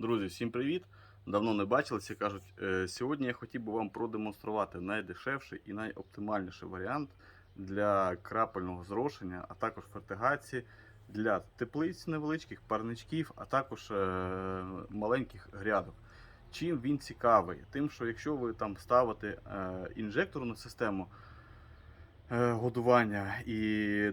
Друзі, всім привіт! Давно не бачилися. Кажуть, Е, сьогодні я хотів би вам продемонструвати найдешевший і найоптимальніший варіант для крапельного зрошення, а також фертигації для теплиць невеличких, парничків, а також е, маленьких грядок. Чим він цікавий? Тим, що якщо ви там ставите е, інжекторну систему годування і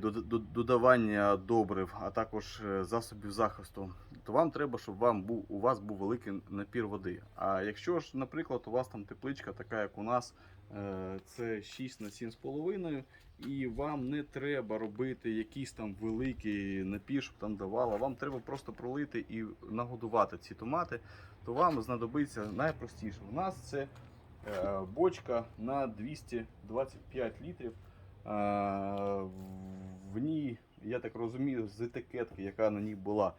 дод- дод- додавання добрив, а також е, засобів захисту, то вам треба, щоб вам був, у вас був великий напір води. А якщо ж, наприклад, у вас там тепличка, така як у нас, е, це 6 на 7,5, і вам не треба робити якийсь там великий напір, щоб там давало, вам треба просто пролити і нагодувати ці томати, то вам знадобиться найпростіше. У нас це е, бочка на 225 літрів. В ній, я так розумію, з етикетки, яка на ній була,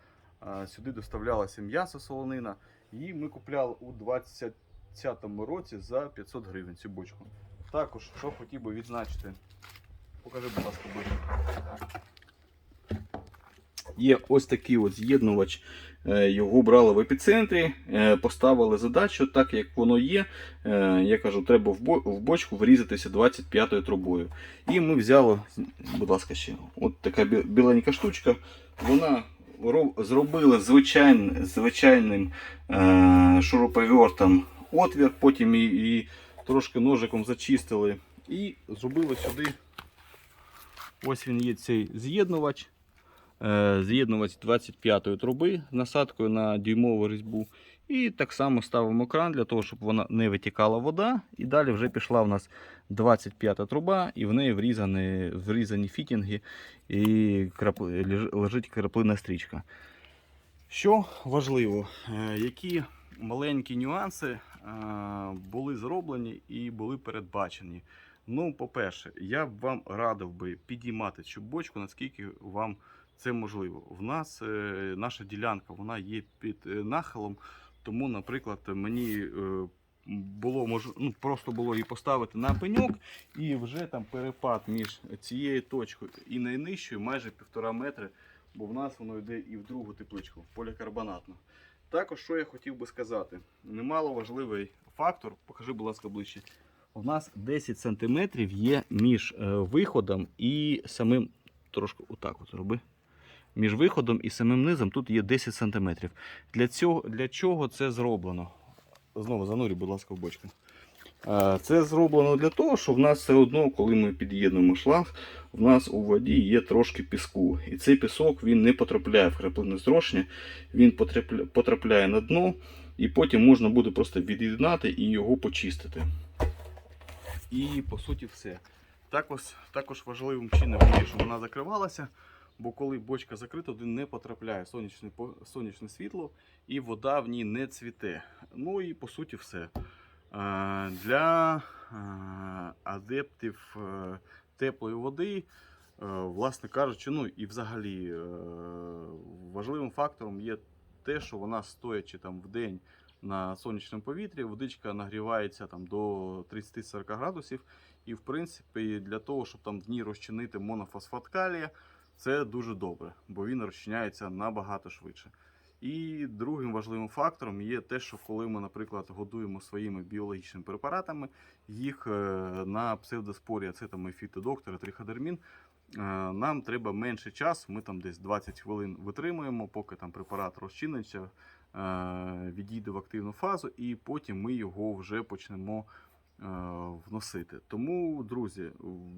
сюди доставлялося м'ясо солонина. Її ми купляли у 2020 році за 500 гривень цю бочку. Також, що хотів би відзначити, покажи, будь ласка, ближче. Є ось такий от з'єднувач. Е, Його брали в епіцентрі, е, поставили задачу, так як воно є. Е, Я кажу, треба в бочку врізатися 25-ю трубою. І ми взяли, будь ласка, ще от така біленька штучка. Вона зробила звичайн, звичайним е, шуруповертом отвір, потім і трошки ножиком зачистили. І зробили сюди. Ось він є цей з'єднувач. Е, З'єднувач 25-ї труби насадкою на дюймову різьбу. І так само ставимо кран для того, щоб вона не витікала вода. І далі вже пішла в нас 25 труба, і в неї врізані, врізані фітінги і крапли, лежить краплина стрічка. Що важливо, е, які маленькі нюанси е, були зроблені і були передбачені. Ну, по-перше, я б вам радив би підіймати цю бочку, наскільки вам це можливо. В нас е, наша ділянка вона є під е, нахилом, тому, наприклад, мені е, було мож... ну, просто було її поставити на пеньок, і вже там перепад між цією точкою і найнижчою майже півтора метри, бо в нас воно йде і в другу тепличку, полікарбонатну. Також, що я хотів би сказати, немало важливий фактор, покажи, будь ласка, ближче. У нас 10 см є між виходом і самим трошки отак от роби. Між виходом і самим низом тут є 10 см. Для, цього, для чого це зроблено? Знову занурю, будь ласка, в бочку. Це зроблено для того, що в нас все одно, коли ми під'єднуємо шланг, в нас у воді є трошки піску. І цей пісок він не потрапляє в краплинне зрошення, він потрапляє на дно, і потім можна буде просто від'єднати і його почистити. І по суті все. Також, також важливим чином що вона закривалася, бо коли бочка закрита, туди не потрапляє сонячне, сонячне світло і вода в ній не цвіте. Ну і по суті все. Е, Для е, адептів е, теплої води, власне кажучи, ну і взагалі важливим фактором є те, що вона стоячи там в день на сонячному повітрі, водичка нагрівається там до 30-40 градусів. І в принципі, для того, щоб там в ній розчинити монофосфат калія, це дуже добре, бо він розчиняється набагато швидше. І другим важливим фактором є те, що коли ми, наприклад, годуємо своїми біологічними препаратами, їх е, на псевдоспорі ацетами фітодоктора, триходермін, е, нам треба менше часу, ми там десь 20 хвилин витримуємо, поки там препарат розчиниться, е, відійде в активну фазу, і потім ми його вже почнемо вносити. Тому, друзі,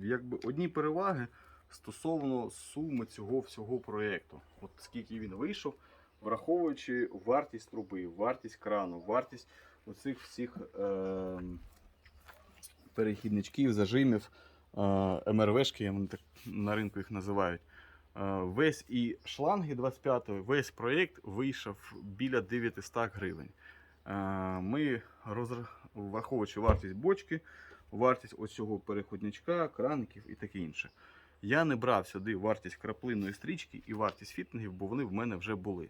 якби одні переваги стосовно суми цього всього проєкту. От скільки він вийшов, враховуючи вартість труби, вартість крану, вартість оцих всіх е, перехідничків, зажимів, е, МРВшки, вони так на ринку їх називають. Е, Весь і шланги 25-ї, весь проєкт вийшов біля 900 гривень. Е, Ми, розр- враховуючи вартість бочки, вартість оцього переходничка, краників і таке інше. Я не брав сюди вартість краплинної стрічки і вартість фітингів, бо вони в мене вже були.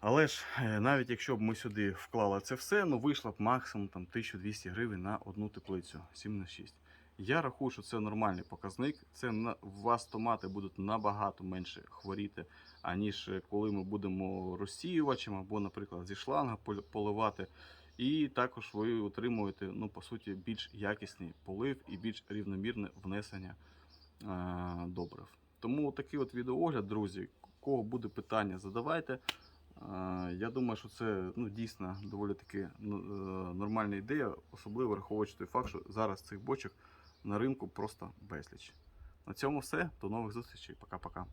Але ж е, навіть якщо б ми сюди вклали це все, ну вийшло б максимум там, 1200 гривень на одну теплицю 7 на 6 Я рахую, що це нормальний показник. Це на вас томати будуть набагато менше хворіти аніж е, коли ми будемо розсіювачем або, наприклад, зі шланга поливати. І також ви отримуєте, ну, по суті, більш якісний полив і більш рівномірне внесення добрив. Тому такий от відеоогляд, друзі. Кого буде питання, задавайте. Е, Я думаю, що це ну, дійсно доволі таки е, нормальна ідея, особливо враховуючи той факт, що зараз цих бочок на ринку просто безліч. На цьому все. До нових зустрічей. Пока-пока.